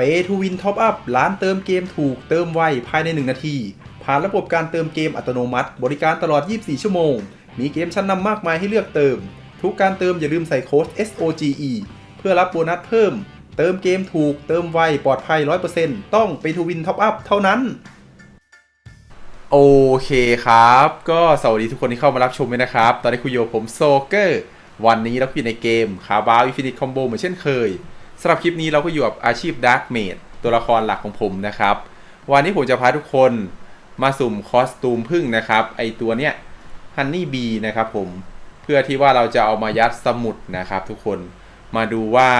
เปทูวินท็อปอัพร้านเติมเกมถูกเติมไวภายใน 1 นาที ผ่านระบบการเติมเกมอัตโนมัติ บริการตลอด 24 ชั่วโมง มีเกมชั้นนำมากมายให้เลือกเติม ทุกการเติมอย่าลืมใส่โค้ด SOGE เพื่อรับโบนัสเพิ่ม เติมเกมถูกเติมไวปลอดภัย 100%ต้องเปทูวินท็อปอัพเท่านั้นโอเคครับ ก็สวัสดีทุกคนที่เข้ามารับชมด้วยนะครับ ตอนนี้คุยโยผมโซเกอร์ วันนี้เราอยู่ในเกมคาบาวิฟินิตคอมโบเหมือนเช่นเคย สำหรับคลิปนี้เราก็อยู่กับอาชีพดาร์ m เมดตัวละครหลักของผมนะครับ วันนี้ผมจะพาทุกคนมาสุ่มคอสตูมพึ่งนะครับ ไอตัวเนี้ยฮันนี่บีนะครับผมเพื่อที่ว่าเราจะเอามายัดสมุดนะครับ ทุกคนมาดูว่า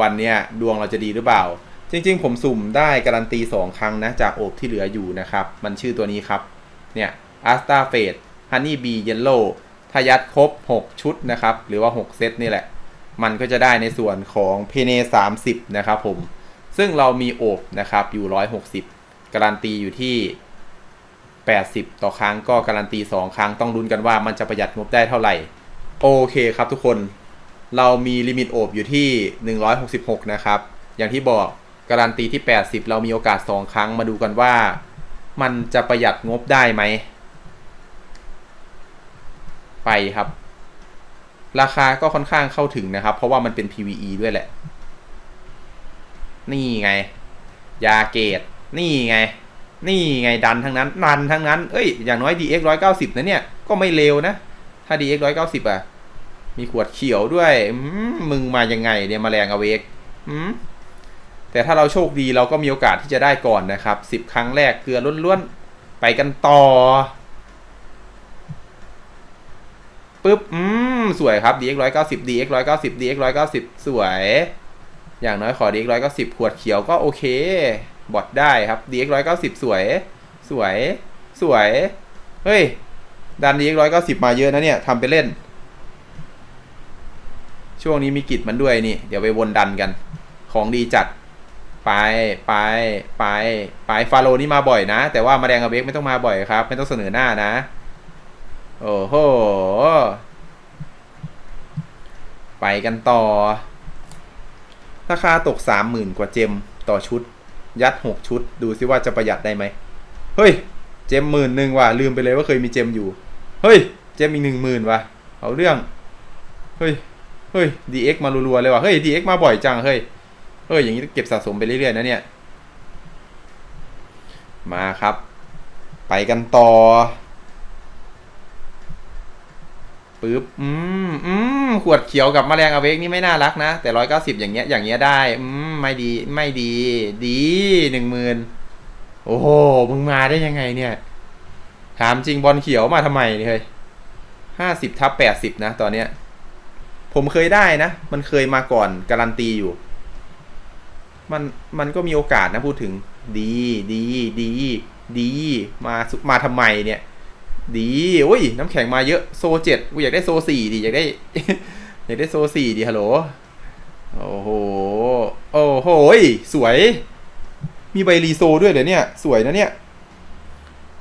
วันเนี้ยดวงเราจะดีหรือเปล่า จริง ๆ ผมสุ่มได้การันตี 2 ครั้งนะ จากโอบที่เหลืออยู่นะครับ มันชื่อตัวนี้ครับ เนี่ยอัสตาเฟดฮันนี่บีเยลโล่ถ้ายัดครบ 6 ชุดนะครับ หรือว่า 6 เซตนี่แหละ มันก็จะได้ในส่วนของเพเน30 นะครับผม ซึ่งเรามีโอบนะครับ อยู่ 160 การันตีอยู่ที่ 80 ต่อครั้งก็การันตี 2 ครั้งต้องลุ้นกันว่ามันจะประหยัดงบได้เท่าไหร่ โอเคครับทุกคน เรามีลิมิตโอบอยู่ที่ 166 นะครับ อย่างที่บอกการันตีที่ 80 เรามีโอกาส 2 ครั้งมาดูกันว่า มันจะประหยัดงบได้ไหม ไปครับ ราคาก็ค่อนข้างเข้าถึงนะครับ เพราะว่ามันเป็น PVE ด้วยแหละ นี่ไง ยาเกต นี่ไง นี่ไงดันทั้งนั้น ดันทั้งนั้น เอ้ย อย่างน้อย DX 190นะเนี่ย ก็ไม่เลวนะ ถ้า DX 190อะ มีขวดเขียวด้วยมึงมายังไงเนี่ยมาแรงอเวกแต่ถ้าเราโชคดีเราก็มีโอกาสที่จะได้ก่อนนะครับ 10 ครั้งแรกเกลือล้วนๆ ไปกันต่อ ปึ๊บ อืม สวยครับ DX 190 DX 190 DX 190 สวย อย่างน้อยขอ DX 190 ขวดเขียวก็โอเค บอดได้ครับ DX 190 สวย สวย สวย เฮ้ย ดัน DX 190 มาเยอะนะเนี่ย ทำไปเล่น ช่วงนี้มีกิจมันด้วยนี่ เดี๋ยวไปวนดันกัน ของดีจัด ไป ไป ไป ไป ฟาโลนี่มาบ่อยนะ แต่ว่ามาแดงกับเบกไม่ต้องมาบ่อยครับ ไม่ต้องเสนอหน้านะ โอ้โห ไปกันต่อ ราคาตกสามหมื่นกว่าเจมต่อชุด ยัดหกชุด ดูซิว่าจะประหยัดได้ไหม เฮ้ย เจมหมื่นหนึ่งว่ะ ลืมไปเลยว่าเคยมีเจมอยู่ เฮ้ย เจมอีกหนึ่งหมื่นว่ะ เอาเรื่อง เฮ้ย เฮ้ย DX มารัวๆเลยว่ะ เฮ้ย DX มาบ่อยจัง เฮ้ย เฮ้ย อย่างนี้เก็บสะสมไปเรื่อยๆนะเนี่ย มาครับ ไปกันต่อ ปึ๊บ อืมอืมขวดเขียวกับแมลงอเวกนี่ไม่น่ารักนะ แต่ร้อยเก้าสิบอย่างเงี้ย อย่างเงี้ยได้ อืม ไม่ดี ไม่ดี ดีหนึ่งหมื่นโอ้โห มึงมาได้ยังไงเนี่ย ถามจริงบอลเขียวมาทำไมเนี่ยเฮ้ยห้าสิบทับแปดสิบนะ ตอนเนี้ย ผมเคยได้นะ มันเคยมาก่อนการันตีอยู่ มัน มันก็มีโอกาสนะพูดถึง ดี ดี ดี ดี มา มาทำไมเนี่ย ดีโอ้ยน้ำแข็งมาเยอะโซเจ็ดกูอยากได้โซสี่ดิอยากได้ อยากได้โซสี่ดิฮัลโหลโอ้โหโอ้โหสวย มีใบรีโซด้วยเดี๋ยวนี่สวยนะเนี่ย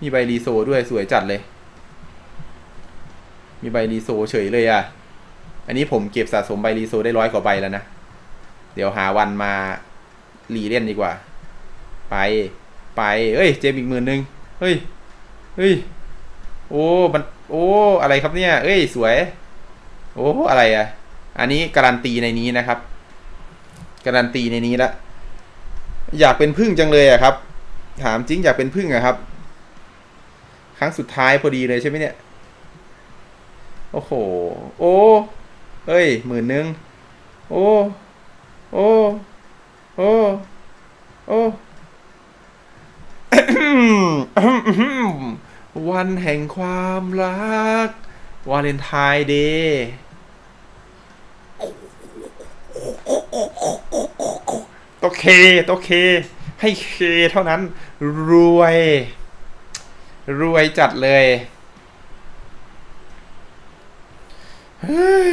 มีใบรีโซด้วยสวยจัดเลย มีใบรีโซเฉยเลยอะ อันนี้ผมเก็บสะสมใบรีโซได้ร้อยกว่าใบแล้วนะเดี๋ยวหาวันมารีเล่นดีกว่า ไปไปเอ้ย เจมอีกหมื่นหนึ่งเฮ้ยเฮ้ย โอ้มันโอ้อะไรครับเนี่ย เอ้ยสวย โอ้อะไรอะ อันนี้การันตีในนี้นะครับ การันตีในนี้ละอยากเป็นพึ่งจังเลยอะครับ ถามจริงอยากเป็นพึ่งอะครับ ครั้งสุดท้ายพอดีเลยใช่ไหมเนี่ย โอ้โห โอ้เอ้ยหมื่นหนึ่งโอ้ โอ้ โอ้ โอ้ วันแห่งความรัก วาเลนไทน์เดย์ต้อเคต้อเค ให้เคเท่านั้น รวย รวยจัดเลยเฮ้ย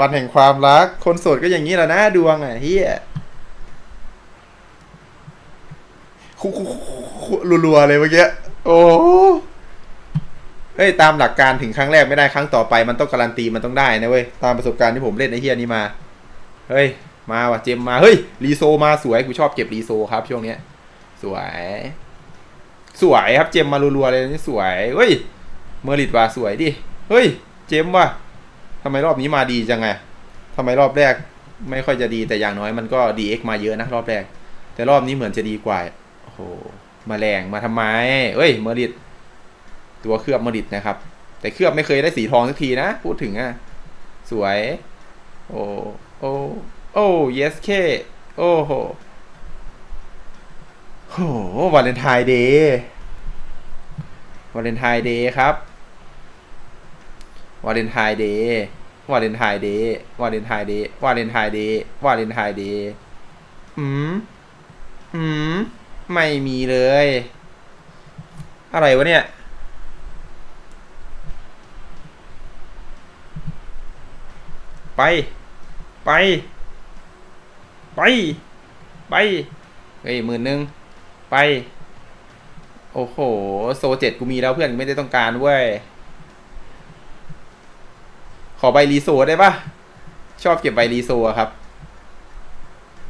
วันแห่งความรัก คนโสดก็อย่างนี้แหละนะดวงอะเฮียรัวๆเลยเมื่อกี้ โอ้ เฮ้ยตามหลักการถึงครั้งแรกไม่ได้ครั้งต่อไปมันต้องการันตีมันต้องได้นะเว้ยตามประสบการณ์ที่ผมเล่นไอ้เฮียนี้มา เฮ้ย มาว่ะเจมมาเฮ้ยรีโซมาสวยกูชอบเก็บรีโซครับช่วงเนี้ย สวย สวยครับเจมมารัวๆเลยนี่สวยเฮ้ยเมอริดว่ะสวยดิเฮ้ย เจมว่ะทำไมรอบนี้มาดีจังไงทำไมรอบแรก ไม่ค่อยจะดีแต่อย่างน้อยมันก็ DX มาเยอะนะรอบแรก แต่รอบนี้เหมือนจะดีกว่าโอ้โหมาแรงมาทำไมเฮ้ยเมอริด ตัวเคลือบมอริดนะครับ แต่เคลือบไม่เคยได้สีทองสักทีนะ พูดถึงอะ สวย โอ้โอ้โอ้ yes เคโอ้โหโหวาเลนไทน์เดย์วาเลนไทน์เดย์ครับวาเลนไทน์เดย์วาเลนไทน์เดย์วาเลนไทน์เดย์วาเลนไทน์เดย์วาเลนไทน์เดย์หืมหืมไม่มีเลย อะไรวะเนี่ย ไป ไป ไป ไป เฮ้ยหมื่นหนึ่งไป โอ้โห โซเจ็ดกูมีแล้วเพื่อนไม่ได้ต้องการเว้ย ขอใบรีโซได้ปะชอบเก็บใบรีโซครับ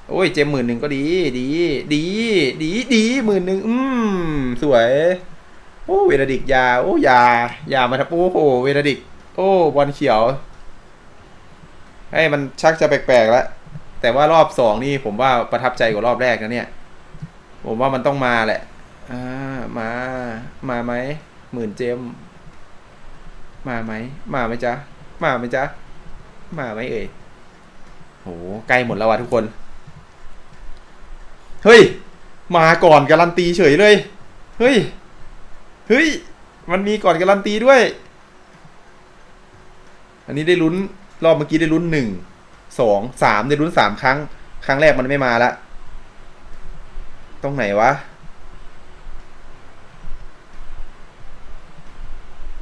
โอ้ย เจมหมื่นหนึ่งก็ดี ดี ดี ดี ดีหมื่นหนึ่งอืม สวย โอ้เวรดิกยา โอ้ยา ยามาทับโอ้โห เวรดิก โอ้ บอลเขียว เฮ้ยมันชักจะแปลกๆแล้วแต่ว่ารอบสองนี่ผมว่าประทับใจกว่ารอบแรกนะเนี่ย ผมว่ามันต้องมาแหละ อ่า มา มาไหมหมื่นเจม มาไหม มาไหมจ๊ะ มาไหมจ๊ะ มาไหมเอ่ยโหใกล้หมดแล้วว่ะทุกคน เฮ้ย มาก่อนการันตีเฉยเลย เฮ้ย เฮ้ย มันมีก่อนการันตีด้วย อันนี้ได้ลุ้น รอบเมื่อกี้ได้ลุ้นหนึ่งสองสามได้ลุ้นสามครั้ง ครั้งแรกมันไม่มาละตรงไหนวะ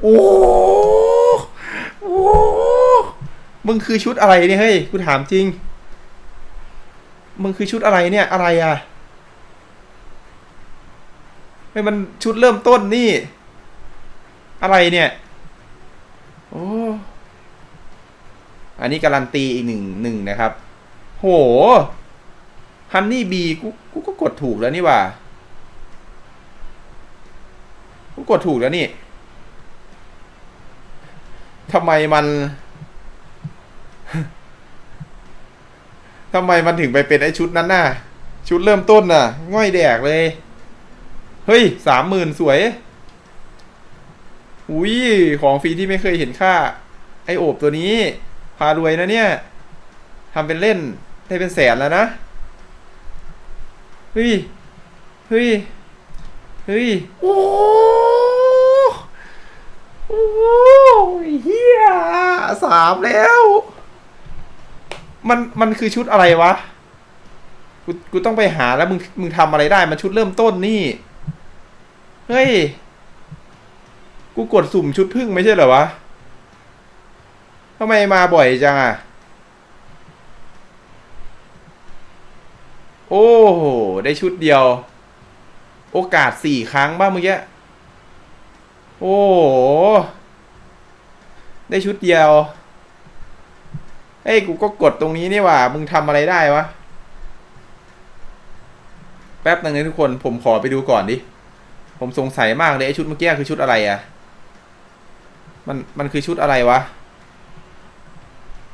โอ้โหมึงคือชุดอะไรเนี่ยเฮ้ยกูถามจริง มึงคือชุดอะไรเนี่ย อะไรอะไม่มันชุดเริ่มต้นนี่ อะไรเนี่ย โอ้ อันนี้การันตีอีกหนึ่งหนึ่งนะครับ โหฮันนี่บีกูกูก็กดถูกแล้วนี่ว่ากูกดถูกแล้วนี่ทำไมมันทำไมมันถึงไปเป็นไอชุดนั้นน่ะ ชุดเริ่มต้นน่ะ ง่อยแดกเลย เฮ้ยสามหมื่นสวย อุ้ยของฟรีที่ไม่เคยเห็นค่า ไอโอบตัวนี้ พารวยนะเนี่ยทำเป็นเล่นได้เป็นแสนแล้วนะเฮ้ยเฮ้ยเฮ้ยโอ้โอ้เฮียสามแล้ว มันมันคือชุดอะไรวะกูกูต้องไปหาแล้วมึงมึงทำอะไรได้ มันชุดเริ่มต้นนี่ เฮ้ย กูกดสุ่มชุดพึ่งไม่ใช่เหรอวะ ทำไมมาบ่อยจังอะโอ้โห ได้ชุดเดียว โอกาสสี่ครั้งบ้างเมื่อกี้ โอ้โห ได้ชุดเดียว เฮ้ย กูก็กดตรงนี้นี่ว่า มึงทำอะไรได้วะ แป๊บนึงนะทุกคน ผมขอไปดูก่อนดิ ผมสงสัยมากเลยไอชุดเมื่อกี้คือชุดอะไรอะมัน มันคือชุดอะไรวะ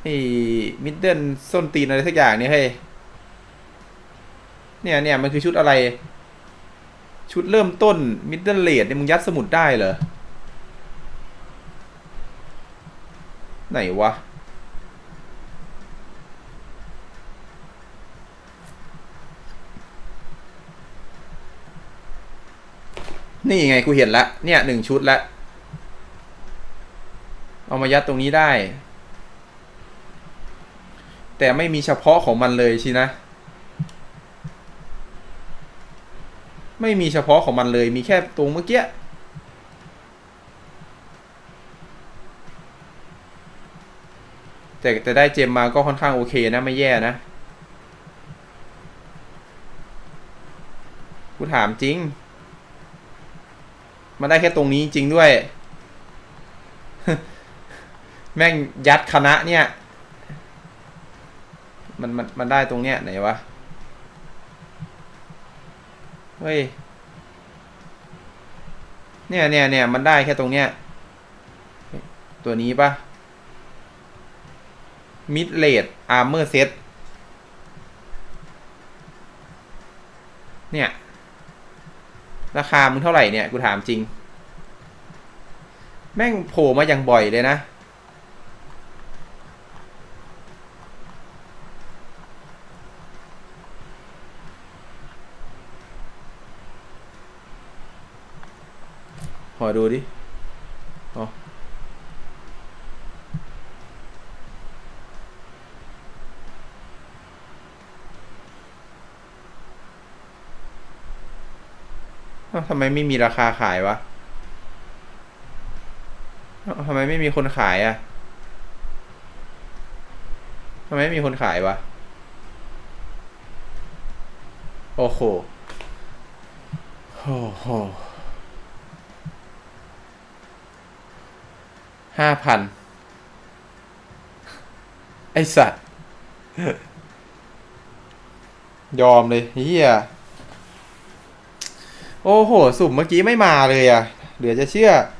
อ้มิดเดิลส้นตีนอะไรสักอย่างเนี่ยเฮ้ยเนี่ยเนี่ยมันคือชุดอะไร ชุดเริ่มต้นมิดเดิลเลดเนี่ยมึงยัดสมุดได้เหรอ ไหนวะนี่ไงกูเห็นละ เนี่ยหนึ่งชุดละ เอามายัดตรงนี้ได้ แต่ไม่มีเฉพาะของมันเลยชินะ ไม่มีเฉพาะของมันเลยมีแค่ตรงเมื่อกี้แต่แต่ได้เจมมาก็ค่อนข้างโอเคนะไม่แย่นะ กูถามจริง มันได้แค่ตรงนี้จริงด้วย แม่งยัดคณะเนี่ย มันมันมันได้ตรงเนี้ยไหนวะ เฮ้ย เนี่ยเนี่ยเนี่ยมันได้แค่ตรงเนี้ย ตัวนี้ปะ mid rate armor set เนี่ย ราคามึงเท่าไหร่เนี่ย กูถามจริง แม่งโผล่มาอย่างบ่อยเลยนะ อดูดิอ๋อทำไมไม่มีราคาขายวะทำไมไม่มีคนขายอะทำไมไม่มีคนขายวะ โอ้โห โอ้โห ห้าพันไอสัตว์ ยอมเลยเฮียโอ้โห สุ่มเมื่อกี้ไม่มาเลยอะ เหลือจะเชื่อ